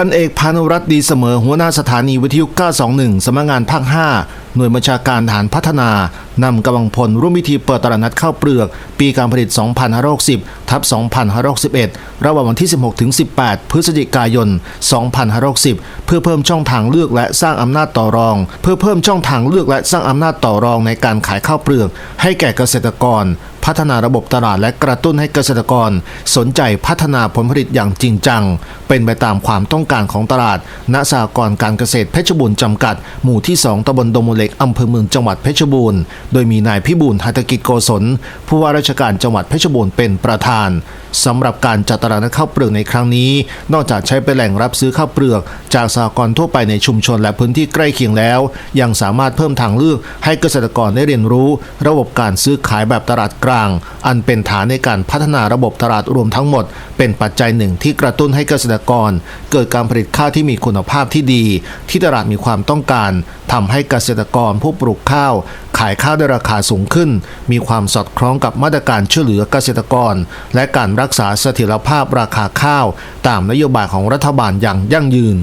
พันเอกพานุรัตน์ดีเสมอหัวหน้าสถานีวิทยุ 921 สำนักงานภาค 5 หน่วยบัญชาการฐานพัฒนา นำกำลังพลร่วมพิธีเปิดตลาดนัดข้าวเปลือก ปีการผลิต 2560ทับ2561 ระหว่างวันที่ 16 ถึง 18 พฤศจิกายน 2560 เพื่อเพิ่มช่องทางเลือกและสร้างอำนาจต่อรอง เพื่อเพิ่มช่องทางเลือกและสร้างอำนาจต่อรองในการขายข้าวเปลือก ให้แก่เกษตรกร พัฒนาระบบตลาดและกระตุ้นให้เกษตรกร สนใจพัฒนาผลผลิตอย่างจริงจัง เป็นไปตามความต้องการของตลาด ณสหกรการเกษตรเพชรบูรณ์จำกัด หมู่ที่ 2ตำบลดงมูเล็กอำเภอเมืองจังหวัดเพชรบูรณ์โดยมีนายพิบูลหัตกิจโกศลผู้ว่าราชการจังหวัดเพชรบูรณ์เป็นประธานสำหรับการจัดตลาดนัดข้าวเปลือกในครั้งนี้ นอกจากใช้เป็นแหล่งรับซื้อข้าวเปลือก จากสหกรณ์ทั่วไปในชุมชนและพื้นที่ใกล้เคียงแล้ว ยังสามารถเพิ่มทางเลือกให้เกษตรกรได้เรียนรู้ ระบบการซื้อขายแบบตลาดกลาง อันเป็นฐานในการพัฒนาระบบตลาดรวมทั้งหมด เป็นปัจจัยหนึ่งที่กระตุ้นให้เกษตรกร เกิดการผลิตข้าวที่มีคุณภาพที่ดี ที่ตลาดมีความต้องการทำให้เกษตรกรผู้ปลูกข้าว ขายข้าวได้ราคาสูงขึ้น มีความสอดคล้องกับมาตรการช่วยเหลือเกษตรกร และการรักษาเสถียรภาพราคาข้าว ตามนโยบายของรัฐบาลอย่างยั่งยืน